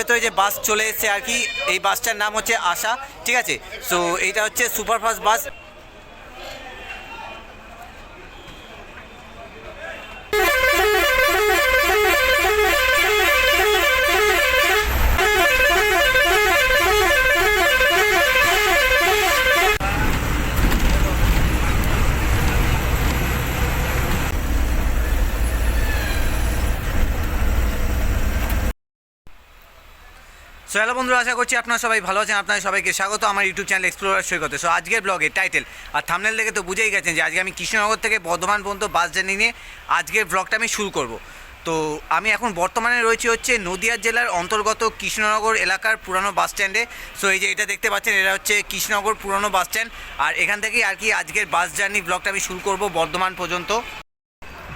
ভেতরে যে বাস চলে এসছে আর কি, এই বাসটার নাম হচ্ছে আশা, ঠিক আছে? সো এইটা হচ্ছে সুপারফাস্ট বাস সো হ্যালো বন্ধুরা, আশা করছি আপনারা সবাই ভালো আছেন। আপনাদের সবাইকে স্বাগত আমার ইউটিউব চ্যানেল এক্সপ্লোরার সৈকতে। সো আজকের ব্লগে টাইটেল আর থামনেল দেখে তো বুঝেই গেছেন যে আজকে আমি কৃষ্ণনগর থেকে বর্ধমান পর্যন্ত বাস জার্নি নিয়ে আজকের ব্লগটা আমি শুরু করব। তো, আমি এখন বর্তমানে রয়েছি হচ্ছে নদিয়া জেলার অন্তর্গত কৃষ্ণনগর এলাকার পুরানো বাস স্ট্যান্ডে সো এই যে এটা দেখতে পাচ্ছেন, এটা হচ্ছে কৃষ্ণনগর পুরানো বাস স্ট্যান্ড আর এখান থেকেই আর কি আজকের বাস জার্নি ব্লগটা আমি শুরু করব বর্ধমান পর্যন্ত।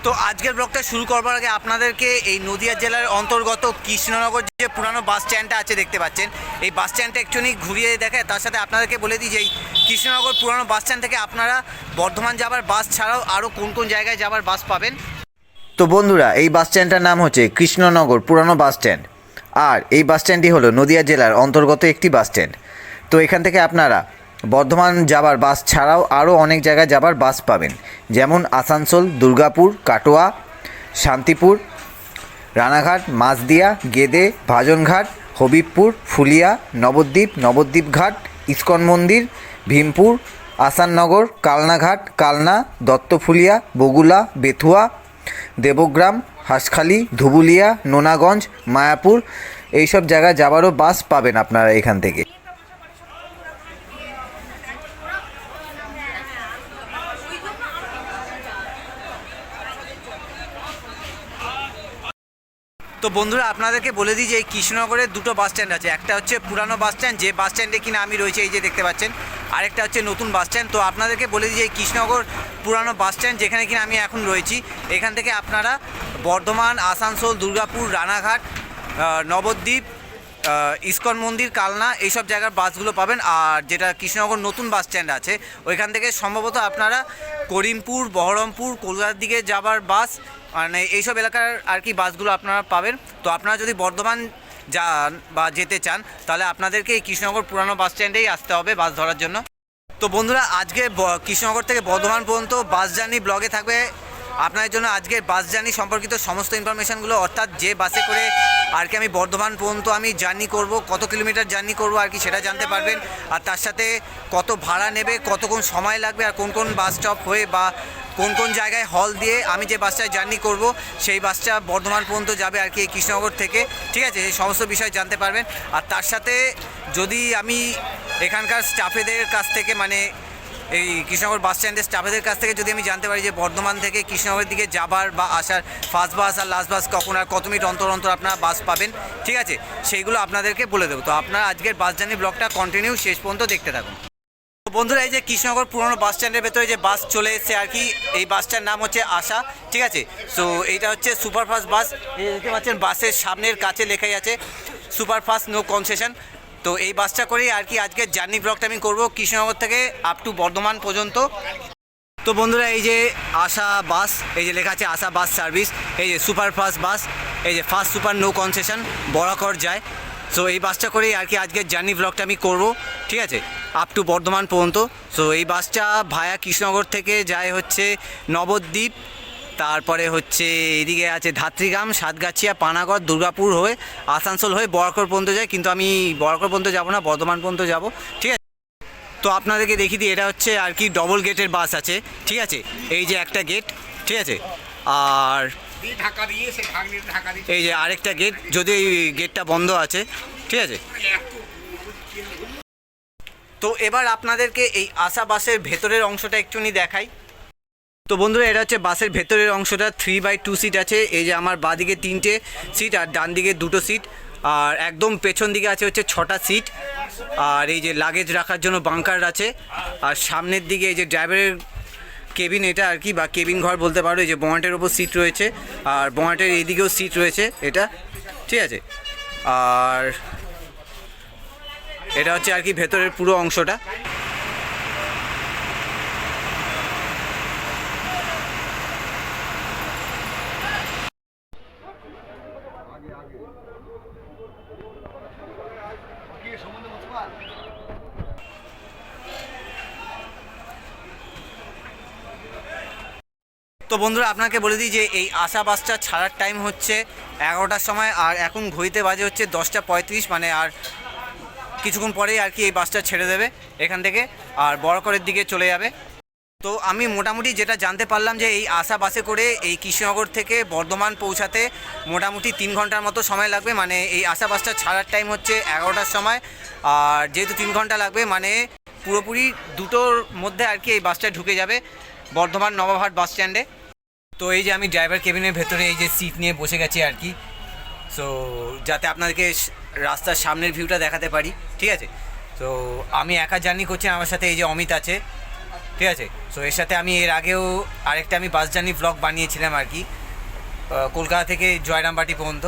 তো আজকের ব্লগটা শুরু করবার আগে আপনাদেরকে এই নদিয়া জেলার অন্তর্গত কৃষ্ণনগর যে পুরানো বাস স্ট্যান্ডটা আছে দেখতে পাচ্ছেন, এই বাস স্ট্যান্ডটা একটুখানি ঘুরিয়ে দেখায়, তার সাথে আপনাদেরকে বলে দিই যে এই কৃষ্ণনগর পুরানো বাস স্ট্যান্ড থেকে আপনারা বর্ধমান যাবার বাস ছাড়াও আরও কোন কোন জায়গায় যাবার বাস পাবেন। তো বন্ধুরা, এই বাস স্ট্যান্ডটার নাম হচ্ছে কৃষ্ণনগর পুরানো বাস স্ট্যান্ড। আর এই বাস স্ট্যান্ডটি হলো নদিয়া জেলার অন্তর্গত একটি বাস স্ট্যান্ড। তো এখান থেকে আপনারা বর্ধমান যাবার বাস ছাড়াও আরও অনেক জায়গায় যাবার বাস পাবেন। যেমন আসানসোল, দুর্গাপুর, কাটোয়া, শান্তিপুর, রানাঘাট, মাছদিয়া, গেদে, ভাজনঘাট, হবিবপুর, ফুলিয়া, নবদ্বীপ নবদ্বীপ ঘাট ইস্কন মন্দির, ভীমপুর, আসাননগর, কালনাঘাট, কালনা, দত্তফুলিয়া, বগুলা, বেথুয়া, দেবগ্রাম, হাঁসখালি, ধুবুলিয়া, নোনাগঞ্জ, মায়াপুর, এইসব জায়গায় যাবারও বাস পাবেন আপনারা এখান থেকে। তো বন্ধুরা, আপনাদেরকে বলে দিই যে এই কৃষ্ণনগরের দুটো বাস স্ট্যান্ড আছে। একটা হচ্ছে পুরানো বাস স্ট্যান্ড যে বাস স্ট্যান্ডে কিনা আমি রয়েছে, এই যে দেখতে পাচ্ছেন। আরেকটা হচ্ছে নতুন বাস স্ট্যান্ড তো আপনাদেরকে বলে দিই যে এই কৃষ্ণনগর পুরানো বাস স্ট্যান্ড যেখানে কিনা আমি এখন রয়েছি, এখান থেকে আপনারা বর্ধমান, আসানসোল, দুর্গাপুর, রানাঘাট নবদ্বীপ ইস্কন মন্দির, কালনা, এইসব জায়গার বাসগুলো পাবেন। আর যেটা কৃষ্ণনগর নতুন বাস স্ট্যান্ড আছে, ওইখান থেকে সম্ভবত আপনারা করিমপুর, বহরমপুর, কলকাতার দিকে যাবার বাস মানে এইসব এলাকার আর কি বাসগুলো আপনারা পাবেন। তো আপনারা যদি বর্ধমান যান বা যেতে চান, তাহলে আপনাদেরকে এই কৃষ্ণনগর পুরানো বাস স্ট্যান্ডেই আসতে হবে বাস ধরার জন্য। তো বন্ধুরা, আজকে কৃষ্ণনগর থেকে বর্ধমান পর্যন্ত বাস জার্নি ব্লগে থাকবে। আপনাদের জন্য আজকে বাস জার্নি সম্পর্কিত সমস্ত ইনফরমেশানগুলো অর্থাৎ যে বাসে করে আর কি আমি বর্ধমান পর্যন্ত আমি জার্নি করব, কত কিলোমিটার জার্নি করব আর কি সেটা জানতে পারবেন। আর তার সাথে কত ভাড়া নেবে কতক্ষণ সময় লাগবে আর কোন কোন বাস স্টপ হয়ে বা কোন কোন জায়গায় হল দিয়ে আমি যে বাসটায় জার্নি করব, সেই বাসটা বর্ধমান পর্যন্ত যাবে আর কি কৃষ্ণনগর থেকে। ঠিক আছে, এই সমস্ত বিষয় জানতে পারবেন। আর তার সাথে যদি আমি এখানকার স্টাফেদের কাছ থেকে মানে এই কৃষ্ণনগর বাস স্ট্যান্ডের স্টাফেদের কাছ থেকে যদি আমি জানতে পারি যে বর্ধমান থেকে কৃষ্ণনগরের দিকে যাবার বা আসার ফার্স্ট বাস আর লাস্ট বাস কখন আর কত মিনিট অন্তর অন্তর আপনারা বাস পাবেন, ঠিক আছে? সেইগুলো আপনাদেরকে বলে দেবো। তো আপনারা আজকের বাস জার্নি ব্লগটা কন্টিনিউ শেষ পর্যন্ত দেখতে থাকুন। বন্ধুরা, এই যে কৃষ্ণনগর পুরনো বাস স্ট্যান্ডের ভেতরে যে বাস চলে এসেছে আর কি, এই বাসটার নাম হচ্ছে আশা, ঠিক আছে? সো এইটা হচ্ছে সুপারফাস্ট বাস দেখতে পাচ্ছেন বাসের সামনের কাছে লেখাই আছে সুপারফাস্ট নো কনসেশন তো এই বাসটা করেই আর কি আজকে জার্নি ব্লগটা আমি করব কৃষ্ণনগর থেকে আপ টু বর্ধমান পর্যন্ত। তো বন্ধুরা, এই যে আশা বাস, এই যে লেখা আছে আশা বাস সার্ভিস, এই যে সুপার ফাস্ট বাস, এই যে fast super no concession, Barakar যায়। সো এই বাসটা করেই আর কি আজকের জার্নি ব্লগটা আমি করব, ঠিক আছে? আপ টু বর্ধমান পর্যন্ত। সো এই বাসটা ভায়া কৃষ্ণনগর থেকে যায় হচ্ছে নবদ্বীপ তারপরে হচ্ছে এদিকে আছে ধাত্রীগ্রাম, সাতগাছিয়া, পানাগড়, দুর্গাপুর হয়ে আসানসোল হয়ে বরাকর পর্যন্ত যায়। কিন্তু আমি বরাকর পর্যন্ত যাব না, বর্ধমান পর্যন্ত যাব। ঠিক আছে? তো আপনাদেরকে দেখিয়ে দিই, এটা হচ্ছে আর কি ডবল গেটের বাস আছে। ঠিক আছে? এই যে একটা গেট ঠিক আছে? আর এই যে আরেকটা গেট যদি এই গেটটা বন্ধ আছে, ঠিক আছে? তো এবার আপনাদেরকে এই আশা বাসের ভেতরের অংশটা একটুখানি দেখাই। তো বন্ধুরা, এটা হচ্ছে বাসের ভেতরের অংশটা থ্রি বাই টু সিট আছে। এই যে আমার বাদিকে তিনটে সিট আর ডান দিকে দুটো সিট আর একদম পেছন দিকে আছে হচ্ছে ছটা সিট আর এই যে লাগেজ রাখার জন্য বাংকার আছে। আর সামনের দিকে এই যে ড্রাইভারের কেবিন এটা আর কি, বা কেবিন ঘর বলতে পারো, এই যে বমাটের ওপর সিট রয়েছে। আর বমাটের এইদিকেও সিট রয়েছে এটা। ঠিক আছে? আর এটা হচ্ছে আর কি ভেতরের পুরো অংশটা। তো বন্ধুরা, আপনাকে বলে দিই যে এই আশা বাসটা ছাড়ার টাইম হচ্ছে এগারোটার সময়, আর এখন ঘড়িতে বাজে হচ্ছে দশটা পঁয়ত্রিশ মানে আর কিছুক্ষণ পরেই আর কি এই বাসটা ছেড়ে দেবে এখান থেকে, আর বড়করের দিকে চলে যাবে। তো আমি মোটামুটি যেটা জানতে পারলাম যে এই আশা বাসে করে এই কৃষ্ণনগর থেকে বর্ধমান পৌঁছাতে মোটামুটি তিন ঘণ্টার মতো সময় লাগবে মানে এই আশা বাসটা ছাড়ার টাইম হচ্ছে এগারোটার সময়, আর যেহেতু তিন ঘণ্টা লাগবে মানে পুরোপুরি দুটোর মধ্যে আর কি এই বাসটা ঢুকে যাবে বর্ধমান নবাবহাট বাস স্ট্যান্ডে তো এই যে আমি ড্রাইভার কেবিনের ভেতরে এই যে সিট নিয়ে বসে গেছি আর কি। সো যাতে আপনাদেরকে রাস্তার সামনের ভিউটা দেখাতে পারি, ঠিক আছে? তো আমি একা জার্নি করছি, আমার সাথে এই যে অমিত আছে, ঠিক আছে? সো এর সাথে আমি এর আগেও আরেকটা আমি বাস জার্নি ব্লগ বানিয়েছিলাম আর কি কলকাতা থেকে জয়রামবাটি পর্যন্ত।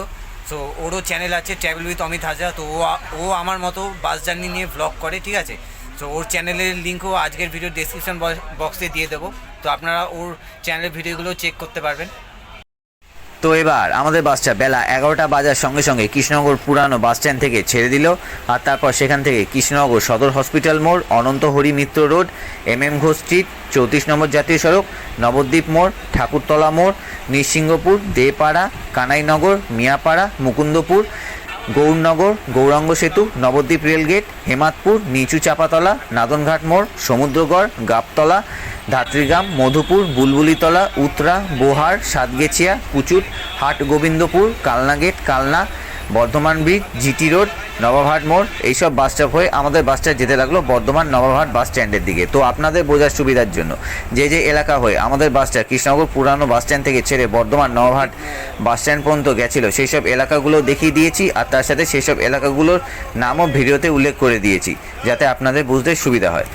সো ওরও চ্যানেল আছে ট্রাভেল উইথ অমিত হাজরা, তো ও ও আমার মতো বাস জার্নি নিয়ে ব্লগ করে, ঠিক আছে? সো ওর চ্যানেলের লিঙ্কও আজকের ভিডিও ডেসক্রিপশন বক্সে দিয়ে দেবো। তো আপনারা ওর চ্যানেলের ভিডিওগুলো চেক করতে পারবেন। তো এবার আমাদের বাসটা বেলা এগারোটা বাজার সঙ্গে সঙ্গে কৃষ্ণনগর পুরানো বাস স্ট্যান্ড থেকে ছেড়ে দিল। আর তারপর সেখান থেকে কৃষ্ণনগর সদর হসপিটাল মোড় Ananta Hari Mitra road M M Ghosh street চৌত্রিশ নম্বর জাতীয় সড়ক, নবদ্বীপ মোড়, ঠাকুরতলা মোড়, নৃসিংহপুর, দেপাড়া, কানাইনগর, মিয়াপাড়া, মুকুন্দপুর গৌরনগর, গৌরাঙ্গ সেতু, নবদ্বীপ রেলগেট হেমাতপুর নিচু চাপাতলা, নাদনঘাট মোড়, Samudragarh, Gabtala, Dhatrigram, Madhupur, Bulbulitala Uttara Bohar, Satgachhia Kuchut Hat Gobindapur Kalna gate Kalna Bardhaman bridge GT road Nababhat মোড়, এইসব বাস স্টপ হয়ে আমাদের বাসটা যেতে লাগল বর্ধমান নবাবহাট বাস স্ট্যান্ডের দিকে। তো আপনাদের বোঝার সুবিধার জন্য, যে যে এলাকা হয়ে আমাদের বাসটা কৃষ্ণনগর পুরানো বাস স্ট্যান্ড থেকে ছেড়ে বর্ধমান নবাবহাট বাস স্ট্যান্ড পর্যন্ত গেছিল সেই সব এলাকাগুলো দেখিয়ে দিয়েছি আর তার সাথে সেই সব এলাকাগুলোর নামও ভিডিওতে উল্লেখ করে দিয়েছি, যাতে আপনাদের বুঝতে সুবিধা হয়।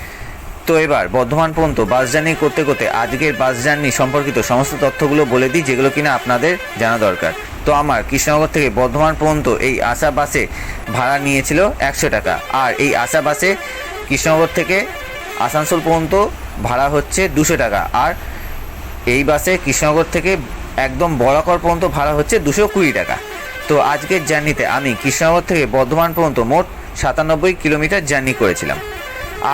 তো এবার বর্ধমান পর্যন্ত বাস জার্নি করতে করতে আজকের বাস জার্নি সম্পর্কিত সমস্ত তথ্যগুলো বলে দিই, যেগুলো কিনা আপনাদের জানা দরকার। তো আমার কৃষ্ণনগর থেকে বর্ধমান পর্যন্ত এই আশা বাসে ভাড়া নিয়েছিল একশো টাকা। আর এই আশা বাসে কৃষ্ণনগর থেকে আসানসোল পর্যন্ত ভাড়া হচ্ছে দুশো টাকা। আর এই বাসে কৃষ্ণনগর থেকে একদম বরাকর পর্যন্ত ভাড়া হচ্ছে দুশো কুড়ি টাকা। তো আজকের জার্নিতে আমি কৃষ্ণনগর থেকে বর্ধমান পর্যন্ত মোট সাতানব্বই কিলোমিটার জার্নি করেছিলাম।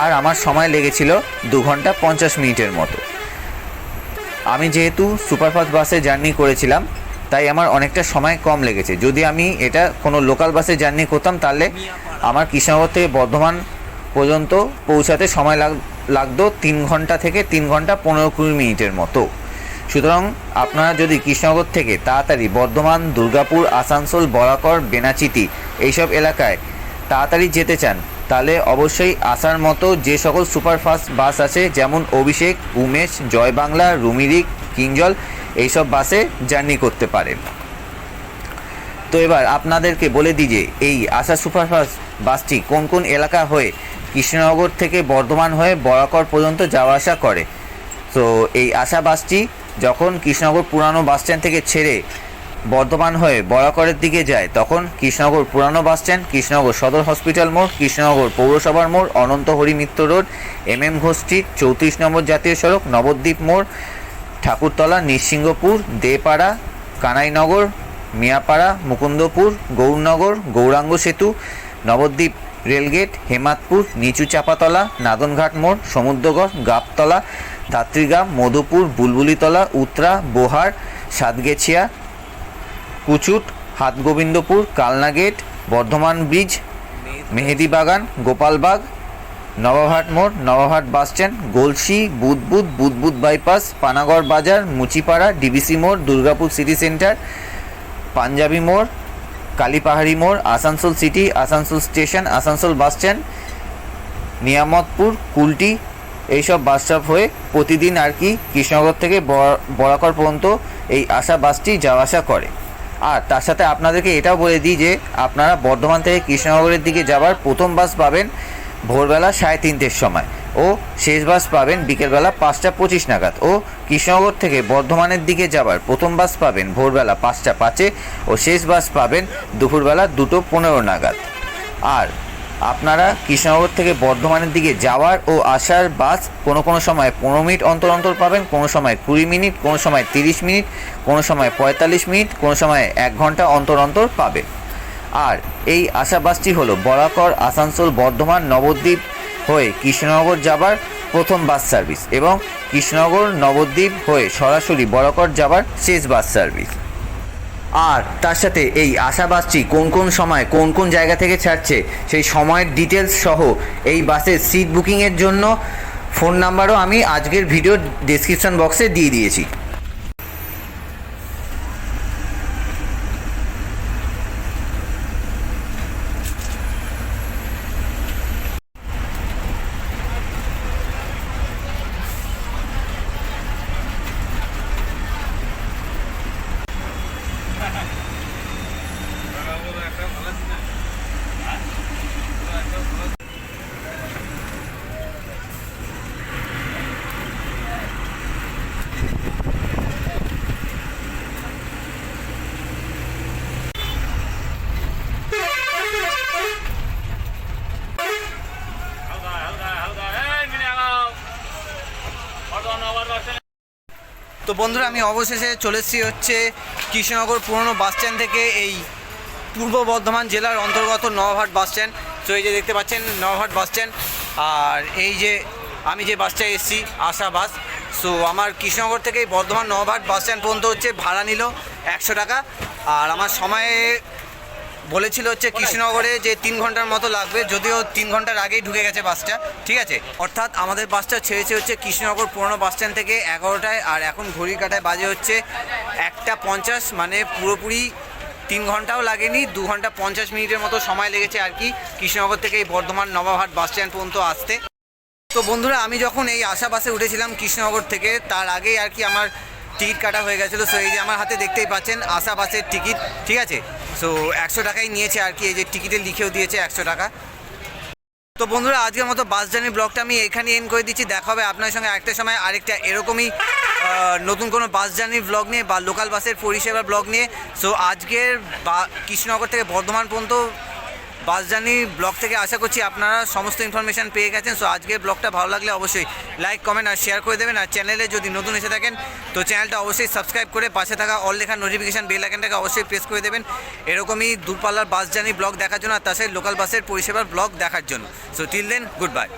আর আমার সময় লেগেছিল দু ঘণ্টা পঞ্চাশ মিনিটের মতো। আমি যেহেতু সুপারফাস্ট বাসে জার্নি করেছিলাম তাই আমার অনেকটা সময় কম লেগেছে। যদি আমি এটা কোনো লোকাল বাসে জার্নি করতাম, তাহলে আমার কৃষ্ণনগর থেকে বর্ধমান পর্যন্ত পৌঁছাতে সময় লাগ, লাগতো তিন ঘণ্টা থেকে তিন ঘণ্টা পনেরো কুড়ি মিনিটের মতো। সুতরাং আপনারা যদি কৃষ্ণনগর থেকে তাড়াতাড়ি বর্ধমান, দুর্গাপুর, আসানসোল, বরাকর বেনাচিতি এইসব এলাকায় তাড়াতাড়ি যেতে চান, তাহলে অবশ্যই আসার মতো যে সকল সুপারফাস্ট বাস আছে, যেমন অভিষেক, উমেশ জয় বাংলা রুমিরিক কিঞ্জল এইসব বাসে জার্নি করতে পারেন তো এবার আপনাদেরকে বলে দিই যে, এই আশা সুপারফাস্ট বাসটি কোন কোন এলাকা হয়ে কৃষ্ণনগর থেকে বর্ধমান হয়ে বরাকর পর্যন্ত যাওয়া আসা করে? তো এই আশা বাসটি যখন কৃষ্ণনগর পুরানো বাস স্ট্যান্ড থেকে ছেড়ে বর্ধমান হয়ে বরাকরের দিকে যায়, তখন কৃষ্ণনগর পুরানো বাস স্ট্যান্ড, কৃষ্ণনগর সদর হসপিটাল মোড়, কৃষ্ণনগর পৌরসভার মোড় Ananta Hari Mitra road M M Ghosh চৌত্রিশ নম্বর জাতীয় সড়ক, নবদ্বীপ মোড় ঠাকুরতলা, নৃসিংহপুর, দেপাড়া, কানাইনগর, মিয়াপাড়া, মুকুন্দপুর, গৌরনগর, গৌরাঙ্গ সেতু, নবদ্বীপ রেলগেট হেমাতপুর নিচু চাপাতলা নাদনঘাট মোড়, সমুদ্রগড়, গাবতলা, ধাত্রীগ্রাম, মধুপুর, বুলবুলিতলা উত্তরা বোহার, সাতগেছিয়া, কুচুট, হাতগোবিন্দপুর, কালনা গেট, বর্ধমান ব্রিজ মেহেদি বাগান গোপালবাগ নবাবহাট মোড়, নবাবহাট বাস স্ট্যান্ড গোলসি বুদবুদ বুদবুদ বাইপাস, পানাগড় বাজার, মুচিপাড়া, ডিবিসি মোড়, দুর্গাপুর সিটি সেন্টার, পাঞ্জাবি মোড়, কালীপাহাড়ি মোড়, Asansol city, Asansol station, Asansol bus stand, Niamatpur, Kulti, এইসব বাস স্টপ হয়ে প্রতিদিন আর কি কৃষ্ণনগর থেকে বরা- বরাকর পর্যন্ত এই আশা বাসটি যাওয়া আসা করে। আর তার সাথে আপনাদেরকে এটাও বলে দিই যে আপনারা বর্ধমান থেকে কৃষ্ণনগরের দিকে যাওয়ার প্রথম বাস পাবেন ভোরবেলা সাড়ে তিনটের সময়। ও শেষ বাস পাবেন বিকেলবেলা পাঁচটা পঁচিশ নাগাদ। ও কৃষ্ণনগর থেকে বর্ধমানের দিকে যাওয়ার প্রথম বাস পাবেন ভোরবেলা পাঁচটা পাঁচে। ও শেষ বাস পাবেন দুপুরবেলা দুটো পনেরো নাগাদ। আর আপনারা কৃষ্ণনগর থেকে বর্ধমানের দিকে যাওয়ার ও আসার বাস কোনো কোনো সময় পনেরো মিনিট অন্তর অন্তর পাবেন, কোনো সময় কুড়ি মিনিট, কোনো সময় তিরিশ মিনিট, কোনো সময় পঁয়তাল্লিশ মিনিট, কোনো সময় এক ঘণ্টা অন্তর অন্তর পাবেন। আর এই আশা বাসটি হলো বরাকর, আসানসোল, বর্ধমান, নবদ্বীপ হয়ে কৃষ্ণনগর যাবার প্রথম বাস সার্ভিস এবং কৃষ্ণনগর, নবদ্বীপ হয়ে সরাসরি বরাকর যাবার শেষ বাস সার্ভিস। আর তার সাথে এই আশা বাসটি কোন কোন সময় কোন কোন জায়গা থেকে ছাড়ছে সেই সময়ের ডিটেলস সহ এই বাসের সিট বুকিংয়ের জন্য ফোন নাম্বারও আমি আজকের ভিডিও ডেসক্রিপশন বক্সে দিয়ে দিয়েছি। তো বন্ধুরা, আমি অবশেষে চলে এসেছি হচ্ছে কৃষ্ণনগর পুরনো বাসস্ট্যান্ড থেকে এই পূর্ব বর্ধমান জেলার অন্তর্গত নওহাট বাস স্ট্যান্ড। তো এই যে দেখতে পাচ্ছেন, নওহাট বাসস্ট্যান্ড আর এই যে আমি যে বাসটায় এসেছি, আশা বাস। সো আমার কৃষ্ণনগর থেকে বর্ধমান নওহাট বাসস্ট্যান্ড পর্যন্ত হচ্ছে ভাড়া নিল একশো টাকা। আর আমার সময়ে বলেছিল হচ্ছে কৃষ্ণনগরে যে তিন ঘণ্টার মতো লাগবে যদিও তিন ঘণ্টার আগেই ঢুকে গেছে বাসটা ঠিক আছে? অর্থাৎ আমাদের বাসটা ছেড়েছে হচ্ছে কৃষ্ণনগর পুরনো বাস স্ট্যান্ড থেকে এগারোটায় আর এখন ঘড়ির কাটায় বাজে হচ্ছে একটা পঞ্চাশ মানে পুরোপুরি তিন ঘন্টাও লাগেনি দু ঘণ্টা পঞ্চাশ মিনিটের মতো সময় লেগেছে আর কি কৃষ্ণনগর থেকে এই বর্ধমান নবাবহাট বাস স্ট্যান্ড পর্যন্ত আসতে। তো বন্ধুরা আমি যখন এই আশা বাসে উঠেছিলাম কৃষ্ণনগর থেকে তার আগেই আর কি আমার টিকিট কাটা হয়ে গেছিল সো এই যে আমার হাতে দেখতেই পাচ্ছেন আশা বাসের টিকিট ঠিক আছে? সো একশো টাকাই নিয়েছে আর কি, এই যে টিকিটে লিখেও দিয়েছে একশো টাকা। তো বন্ধুরা, আজকের মতো বাস জার্নি ব্লগটা আমি এখানে এন করে দিচ্ছি। দেখা হবে আপনার সঙ্গে একটা সময়, আরেকটা এরকমই নতুন কোনো বাস জার্নির ব্লগ নিয়ে বা লোকাল বাসের পরিষেবার ব্লগ নিয়ে। সো আজকের বা কৃষ্ণনগর থেকে বর্ধমান পর্যন্ত বাস জার্নি ব্লগ থেকে আশা করছি আপনারা সমস্ত ইনফরমেশান পেয়ে গেছেন। সো আজকে ব্লগটা ভালো লাগলে অবশ্যই লাইক কমেন্ট আর শেয়ার করে দেবেন। আর চ্যানেলে যদি নতুন এসে থাকেন, তো চ্যানেলটা অবশ্যই সাবস্ক্রাইব করে পাশে থাকা অল লেখা নোটিফিকেশান বেল আইকনটাকে অবশ্যই প্রেস করে দেবেন। এরকমই দূরপাল্লার বাস জার্নি ব্লগ দেখার জন্য আর তাছাড়া লোকাল বাসের পরিষেবার ব্লগ দেখার জন্য। So till then good bye